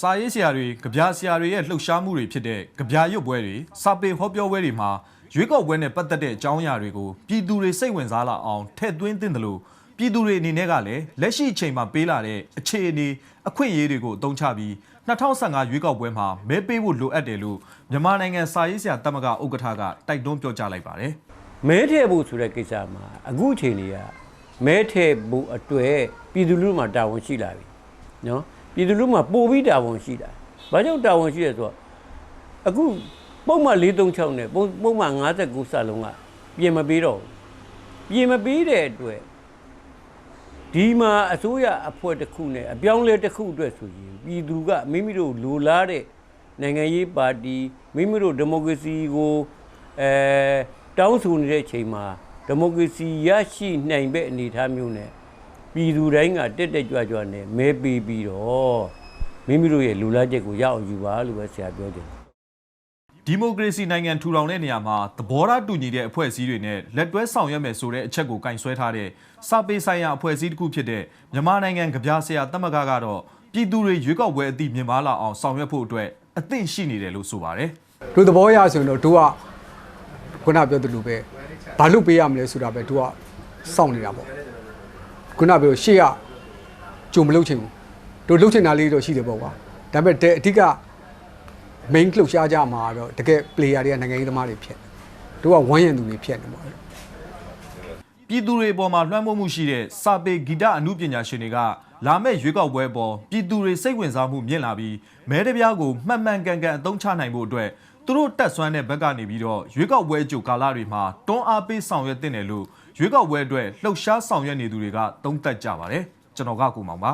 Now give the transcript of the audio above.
စာရေးဆရာတွေကြပြဆရာတွေရဲ့လှုပ်ရှားမှုတွေဖြစ်တဲ့ကြပြရွတ်ပွဲတွေစာပေဟောပြောပွဲတွေမှာရွေးကောက်ပွဲနဲ့ပတ်သက်တဲ့အကြောင်းအရာတွေကိုပြည်သူတွေစိတ်ဝင်စားလာအောင်ထည့်သွင်းသင့်တယ်လို့ပြည်သူတွေအနေနဲ့ကလည်းလက်ရှိအချိန်မှာပေးလာတဲ့အခြေအနေအခွင့်အရေးတွေကိုအသုံးချပြီး2015ရွေးကောက်ပွဲမှာမဲပေးဖို့လိုအပ်တယ်လို့မြန်မာနိုင်ငံစာရေးဆရာတမကဥက္ကဋ္ဌကတိုက်တွန်းပြောကြားလိုက်ပါတယ်မဲထည့်ဖို့ဆိုတဲ့ကိစ္စမှာအခုအချိန်လေးကမဲထည့်ဖို့အတွက်ပြည်သူလူထုမှာတာဝန်ရှိလာပြီနော် ပြည်သူလူထုမှာပို့ပြီးတာဝန်ရှိလာဘာကြောင့်တာဝန်ရှိလဲဆိုတော့အခုပုံမှန်436နဲ့ပုံပုံမှန်59စလုံးကပြင်မပေးတော့ဘူးပြင်မပေးတဲ့အတွက်ဒီမှာအစိုးရအဖွဲ့တစ်ခုနဲ့အပြောင်းအလဲတစ်ခုအတွက်ဆိုရင်ပြည်သူကမိမိတို့လိုလားတဲ့နိုင်ငံရေးပါတီမိမိတို့ဒီမိုကရေစီကိုအဲတောင်းဆိုနေတဲ့အချိန်မှာဒီမိုကရေစီရရှိနိုင်တဲ့အနေအထားမျိုးနဲ့ ပြည်သူတိုင်းကတက်တက်ကြွကြွနဲ့မဲပေးပြီးတော့မိမိတို့ရဲ့လူလားချက်ကိုရအောင်ယူပါလို့ပဲဆရာပြောတယ်ဒီမိုကရေစီနိုင်ငံထူထောင်တဲ့နေရာမှာသဘောထားတူညီတဲ့အဖွဲ့အစည်းတွေနဲ့လက်တွဲဆောင်ရွက်မယ်ဆိုတဲ့အချက်ကိုကင်ဆွဲထားတဲ့စာပေဆိုင်ရာအဖွဲ့အစည်းတစ်ခုဖြစ်တဲ့မြန်မာနိုင်ငံကြပြဆရာတမကကတော့ပြည်သူတွေရွေးကောက်ပွဲအသည့်မြင်မာလာအောင်ဆောင်ရွက်ဖို့အတွက်အသင့်ရှိနေတယ်လို့ဆိုပါတယ်တို့သဘောရဆိုရင်တော့တို့ကခုနပြောသလိုပဲဘာလို့ပေးရမလဲဆိုတာပဲတို့ကစောင့်နေတာပေါ့ ခုနပြောရှေ့ကကြုံမလုပ်ချင်ဘူးတို့လုပ်ချင်တာလေးတော့ရှိတယ်ပေါ့ကွာဒါပေမဲ့တဲ့အဓိက main လှုပ်ရှားကြမှာတော့တကယ် player တွေကနိုင်ငံရေးသမားတွေဖြစ်တယ်တို့ကဝမ်းရံသူတွေဖြစ်နေပေါ့ပြည်သူတွေအပေါ်မှာလွှမ်းမိုးမှုရှိတဲ့စာပေဂီတအမှုပညာရှင်တွေကလာမယ့်ရွေးကောက်ပွဲအပေါ်ပြည်သူတွေစိတ်ဝင်စားမှုမြင့်လာပြီးမဲတပြားကိုမှန်မှန်ကန်ကန်အသုံးချနိုင်ဖို့အတွက် သူတို့တက်ဆွမ်းတဲ့ဘက်ကနေပြီးတော့ရွေးကောက်ပွဲအကြိုကာလတွေမှာတွန်းအားပေးဆောင်ရွက်တင်တယ်လို့ရွေးကောက်ပွဲအတွက်လှုပ်ရှားဆောင်ရွက်နေသူတွေကသုံးသပ်ကြပါတယ်ကျွန်တော်ကကိုမောင်ပါ